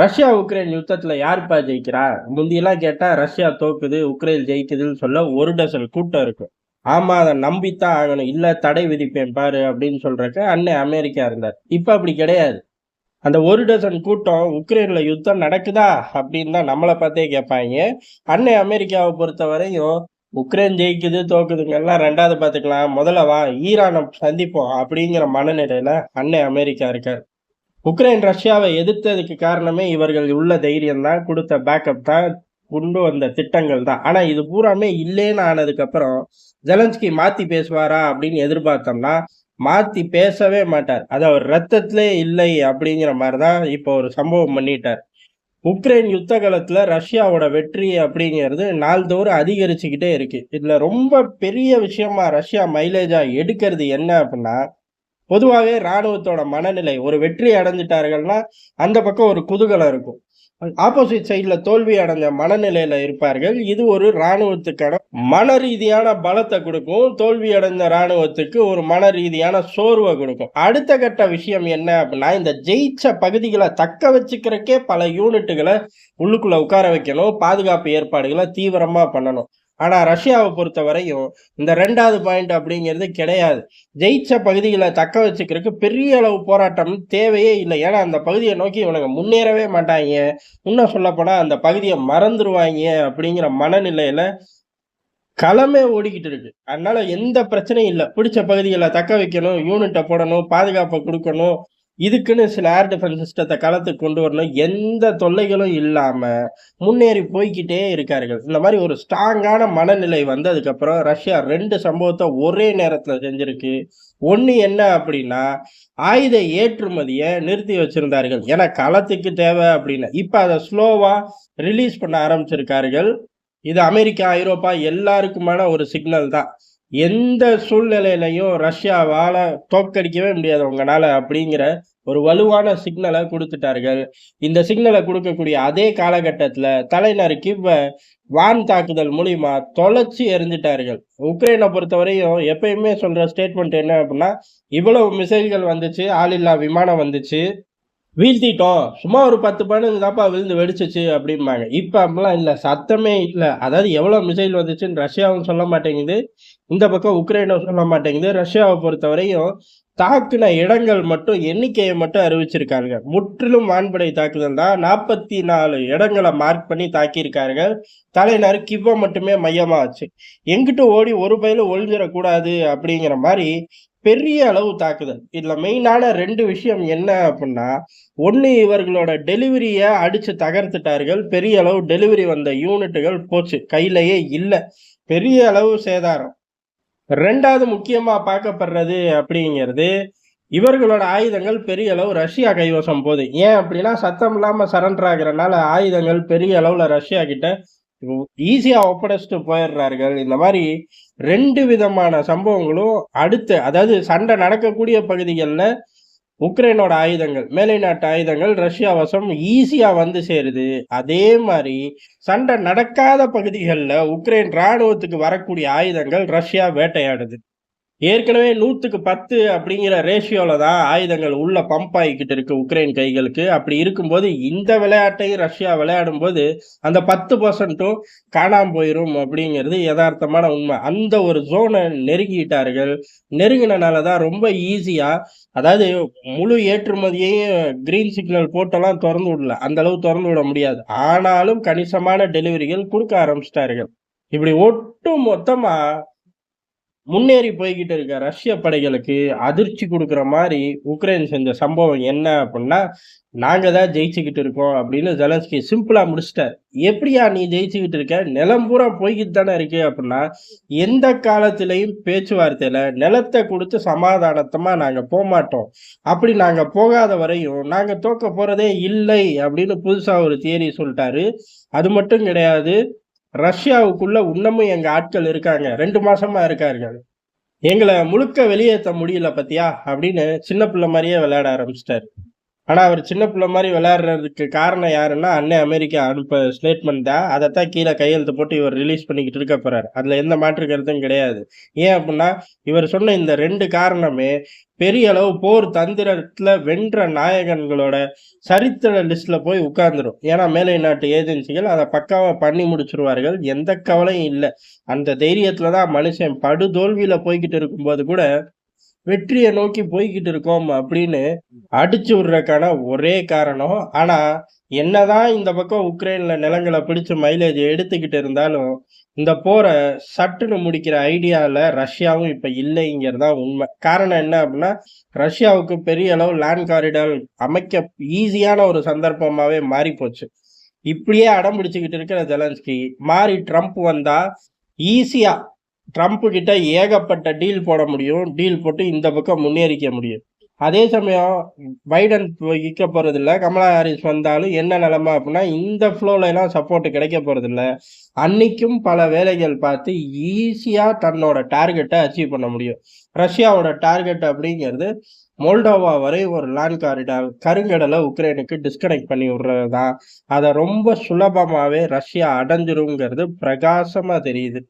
Russia Ukraine யுத்தத்துல யாருப்பா ஜெயிக்கிறா? முந்தியெல்லாம் கேட்டா ரஷ்யா தோக்குது உக்ரைன் ஜெயிக்குதுன்னு சொல்ல ஒரு டசன் கூட்டம் இருக்கும் ஆமா அதை நம்பித்தான் ஆகணும். இல்ல தடை விதிப்பேன் பாரு அப்படின்னு சொல்றக்க அண்ணன் அமெரிக்கா இருந்தார். இப்ப அப்படி கிடையாது. அந்த ஒரு டசன் கூட்டம் உக்ரைன்ல யுத்தம் நடக்குதா அப்படின்னு தான் நம்மளை பார்த்தே கேட்பாங்க. அன்னை அமெரிக்காவை பொறுத்த வரையும் உக்ரைன் ஜெயிக்குது தோக்குதுங்க எல்லாம் ரெண்டாவது பார்த்துக்கலாம். முதல்ல வா ஈரானை சந்திப்போம் அப்படிங்கிற மனநிலையில அன்னை அமெரிக்கா இருக்கார். உக்ரைன் ரஷ்யாவை எதிர்த்ததுக்கு காரணமே இவர்கள் உள்ள தைரியம் தான் கொடுத்த பேக்கப் தான் கொண்டு வந்த திட்டங்கள் தான். ஆனா இது பூராமே இல்லேன்னு ஆனதுக்கப்புறம் ஜெலன்ஸ்கி மாத்தி பேசுவாரா அப்படின்னு எதிர்பார்த்தோம்னா மாத்தி பேசவே மாட்டார். அது அவர் ரத்தத்திலே இல்லை அப்படிங்கிற மாதிரி தான் இப்போ ஒரு சம்பவம் பண்ணிட்டார். உக்ரைன் யுத்த காலத்துல ரஷ்யாவோட வெற்றி அப்படிங்கிறது நாள்தோறும் அதிகரிச்சுக்கிட்டே இருக்கு. இதுல ரொம்ப பெரிய விஷயமா ரஷ்யா மைலேஜா எடுக்கிறது என்ன அப்படின்னா பொதுவாகவே இராணுவத்தோட மனநிலை ஒரு வெற்றி அடைஞ்சிட்டார்கள்னா அந்த பக்கம் ஒரு குதூகலம் இருக்கும். ஆப்போசிட் சைடில் தோல்வி அடைஞ்ச மனநிலையில் இருப்பார்கள். இது ஒரு இராணுவத்துக்கான மன ரீதியான பலத்தை கொடுக்கும். தோல்வி அடைந்த இராணுவத்துக்கு ஒரு மன ரீதியான சோர்வை கொடுக்கும். அடுத்த கட்ட விஷயம் என்ன அப்படின்னா இந்த ஜெயிச்ச பகுதிகளை தக்க வச்சுக்கிறக்கே பல யூனிட்டுகளை உள்ளுக்குள்ளே உட்கார வைக்கணும். பாதுகாப்பு ஏற்பாடுகளை தீவிரமாக பண்ணணும். ஆனால் ரஷ்யாவை பொறுத்த வரையும் இந்த ரெண்டாவது பாயிண்ட் அப்படிங்கிறது கிடையாது. ஜெயிச்ச பகுதிகளை தக்க வச்சுக்கிறதுக்கு பெரிய அளவு போராட்டம் தேவையே இல்லை. ஏன்னா அந்த பகுதியை நோக்கி இவனுங்க முன்னேறவே மாட்டாங்க. இன்னும் சொல்லப்போனால் அந்த பகுதியை மறந்துடுவாங்க அப்படிங்கிற மனநிலையில் களமே ஓடிக்கிட்டு இருக்கு. அதனால எந்த பிரச்சனையும் இல்லை. பிடிச்ச பகுதிகளை தக்க வைக்கணும் யூனிட்டை போடணும் பாதுகாப்பை கொடுக்கணும். இதுக்குன்னு சில ஏர் டிஃபென்ஸ் சிஸ்டத்தை களத்துக்கு கொண்டு வரணும். எந்த தொல்லைகளும் இல்லாமல் முன்னேறி போய்க்கிட்டே இருக்கார்கள். இந்த மாதிரி ஒரு ஸ்ட்ராங்கான மனநிலை வந்ததுக்கப்புறம் ரஷ்யா ரெண்டு சம்பவத்தை ஒரே நேரத்தில் செஞ்சிருக்கு. ஒன்று என்ன அப்படின்னா ஆயுத ஏற்றுமதியை நிறுத்தி வச்சிருந்தார்கள். ஏன்னா களத்துக்கு தேவை அப்படின்னு. இப்போ அதை ஸ்லோவாக ரிலீஸ் பண்ண ஆரம்பிச்சிருக்கார்கள். இது அமெரிக்கா ஐரோப்பா எல்லாருக்குமான ஒரு சிக்னல் தான். எந்த சூழ்நிலையிலையும் ரஷ்யாவால் தோற்கடிக்கவே முடியாது உங்களால் அப்படிங்கிற ஒரு வலுவான சிக்னலை கொடுத்துட்டார்கள். இந்த சிக்னலை கொடுக்கக்கூடிய அதே காலகட்டத்தில் தலைநர் கிவ்வ வான் தாக்குதல் மூலிமா தொலைச்சி எரிஞ்சிட்டார்கள் உக்ரைனை பொறுத்தவரையும் எப்பயுமே சொல்கிற ஸ்டேட்மெண்ட் என்ன அப்படின்னா இவ்வளவு மிசைல்கள் வந்துச்சு ஆளில்லா விமானம் வந்துச்சு. வீழ்த்திட்டோம். சும்மா ஒரு பத்து பதினஞ்சு தாப்பா விழுந்து வெடிச்சிச்சு அப்படிம்பாங்க. இப்போ அப்படிலாம் இல்லை. சத்தமே இல்லை. அதாவது எவ்வளோ மிசைல் வந்துச்சுன்னு ரஷ்யாவும் சொல்ல மாட்டேங்குது. இந்த பக்கம் உக்ரைனும் சொல்ல மாட்டேங்குது. ரஷ்யாவை பொறுத்தவரையும் தாக்குன இடங்கள் மட்டும் எண்ணிக்கையை மட்டும் அறிவிச்சிருக்காங்க. முற்றிலும் வான்படை தாக்குதல் தான். நாற்பத்தி நாலு இடங்களை மார்க் பண்ணி தாக்கியிருக்கார்கள் தலைநர் கிவ்வ மட்டுமே மையமாக ஆச்சு எங்கிட்ட ஓடி ஒரு பயில ஒழிஞ்சிடக்கூடாது அப்படிங்கிற மாதிரி பெரிய அளவு தாக்குதல். இதுல மெயினான ரெண்டு விஷயம் என்ன அப்படின்னா ஒன்று இவர்களோட டெலிவரியை அடிச்சு தகர்த்துட்டார்கள். பெரிய அளவு டெலிவரி வந்த யூனிட்டுகள் போச்சு. கையிலேயே இல்லை. பெரிய அளவு சேதாரம். ரெண்டாவது முக்கியமா பார்க்கப்படுறது அப்படிங்கிறது இவர்களோட ஆயுதங்கள் பெரிய அளவு ரஷ்யா கைவசம் போகுது ஏன் அப்படின்னா சத்தம் இல்லாம சரண்டர் ஆகிறனால ஆயுதங்கள் பெரிய அளவுல ரஷ்யா கிட்ட ஈஸியாக ஒப்படைச்சிட்டு போயிடுறார்கள். இந்த மாதிரி ரெண்டு விதமான சம்பவங்களும் அடுத்து அதாவது சண்டை நடக்கக்கூடிய பகுதிகளில் உக்ரைனோட ஆயுதங்கள் மேலை நாட்டு ஆயுதங்கள் ரஷ்யா வசம் ஈஸியாக வந்து சேருது. அதே மாதிரி சண்டை நடக்காத பகுதிகளில் உக்ரைன் இராணுவத்துக்கு வரக்கூடிய ஆயுதங்கள் ரஷ்யா வேட்டையாடுது. ஏற்கனவே நூற்றுக்கு பத்து அப்படிங்கிற ரேஷியோவில் தான் ஆயுதங்கள் உள்ள பம்ப் ஆகிக்கிட்டு இருக்கு உக்ரைன் கைகளுக்கு. அப்படி இருக்கும்போது இந்த விளையாட்டையும் ரஷ்யா விளையாடும் போது அந்த பத்து பர்சன்ட்டும் காணாமல் போயிடும் அப்படிங்கிறது யதார்த்தமான உண்மை. அந்த ஒரு ஜோனை நெருங்கிட்டார்கள். நெருங்கினால தான் ரொம்ப ஈஸியாக அதாவது முழு ஏற்றுமதியையும் கிரீன் சிக்னல் போட்டெல்லாம் திறந்து விடல. அந்த அளவு திறந்து விட முடியாது. ஆனாலும் கணிசமான டெலிவரிகள் கொடுக்க ஆரம்பிச்சிட்டார்கள். இப்படி ஒட்டு மொத்தமாக முன்னேறி போய்கிட்டு இருக்க ரஷ்ய படைகளுக்கு அதிர்ச்சி கொடுக்குற மாதிரி உக்ரைன் செஞ்ச சம்பவம் என்ன அப்படின்னா நாங்கள் தான் ஜெயிச்சுக்கிட்டு இருக்கோம் அப்படின்னு ஜெலன்ஸ்கி சிம்பிளாக முடிச்சிட்டார். எப்படியா நீ ஜெயிச்சுக்கிட்டு இருக்க? நிலம் பூரா போய்கிட்டு தானே இருக்கு அப்படின்னா எந்த காலத்திலையும் பேச்சுவார்த்தையில் நிலத்தை கொடுத்து சமாதானத்தமாக நாங்கள் போக மாட்டோம். அப்படி நாங்கள் போகாத வரையும் நாங்கள் தோக்க போகிறதே இல்லை அப்படின்னு புதுசாக ஒரு தியரி சொல்லிட்டாரு. அது மட்டும் கிடையாது ரஷ்யாவுக்குள்ள இன்னமும் எங்க ஆட்கள் இருக்காங்க. ரெண்டு மாசமா இருக்காருங்க எங்களை முழுக்க வெளியேற்ற முடியல பத்தியா? அப்படின்னு சின்ன பிள்ளை மாதிரியே விளையாட ஆரம்பிச்சிட்டாரு. ஆனா அவர் சின்ன பிள்ளை மாதிரி விளையாடுறதுக்கு காரணம் யாருன்னா அண்ணன் அமெரிக்கா அனுப்ப ஸ்டேட்மெண்ட் தான். அதைத்தான் கீழே கையெழுத்து போட்டு இவர் ரிலீஸ் பண்ணிக்கிட்டு இருக்க போறாரு. அதுல எந்த மாற்று கருத்தும் கிடையாது. ஏன் அப்படின்னா இவர் சொன்ன இந்த ரெண்டு காரணமே பெரிய அளவு போர் தந்திரத்துல வென்ற நாயகன்களோட சரித்திர லிஸ்ட்ல போய் உட்கார்ந்துடும் ஏன்னா மேலை நாட்டு ஏஜென்சிகள் அதை பக்காவா பண்ணி முடிச்சிருவார்கள். எந்த கவலையும் இல்லை. அந்த தைரியத்தில் தான் மனுஷன் படு தோல்வியில போய்கிட்டு இருக்கும்போது கூட வெற்றியை நோக்கி போய்கிட்டு இருக்கோம் அப்படின்னு அடிச்சு விடுறதுக்கான ஒரே காரணம். ஆனா என்னதான் இந்த பக்கம் உக்ரைன்ல நிலங்களை பிடிச்சு மைலேஜ் எடுத்துக்கிட்டு இருந்தாலும் இந்த போரை சட்டுன்னு முடிக்கிற ஐடியாவில் ரஷ்யாவும் இப்போ இல்லைங்கிறது தான் உண்மை. காரணம் என்ன அப்படின்னா ரஷ்யாவுக்கு பெரிய அளவு லேண்ட் காரிடார் அமைக்க ஈஸியான ஒரு சந்தர்ப்பமாகவே மாறி போச்சு இப்படியே அடம் பிடிச்சிக்கிட்டு இருக்கிற ஜெலன்ஸ்கி மாறி ட்ரம்ப் வந்தால் ஈஸியாக ட்ரம்ப் கிட்ட ஏகப்பட்ட டீல் போட முடியும். டீல் போட்டு இந்த பக்கம் முன்னேறிக்க முடியும். அதே சமயம் பைடன் விற்க போறதில்ல. கமலா ஹாரிஸ் வந்தாலும் என்ன நிலைமை அப்படின்னா இந்த ஃப்ளோல எல்லாம் சப்போர்ட் கிடைக்க போறதில்ல. அன்னைக்கும் பல வேலைகள் பார்த்து ஈஸியாக தன்னோட டார்கெட்டை அச்சீவ் பண்ண முடியும். ரஷ்யாவோட டார்கெட் அப்படிங்கிறது மோல்டோவா வரை ஒரு லேண்ட் காரிடார் கருங்கடலை உக்ரைனுக்கு டிஸ்கனெக்ட் பண்ணி விடுறது தான் அதை ரொம்ப சுலபமாகவே ரஷ்யா அடைஞ்சிருங்கிறது பிரகாசமாக தெரியுது.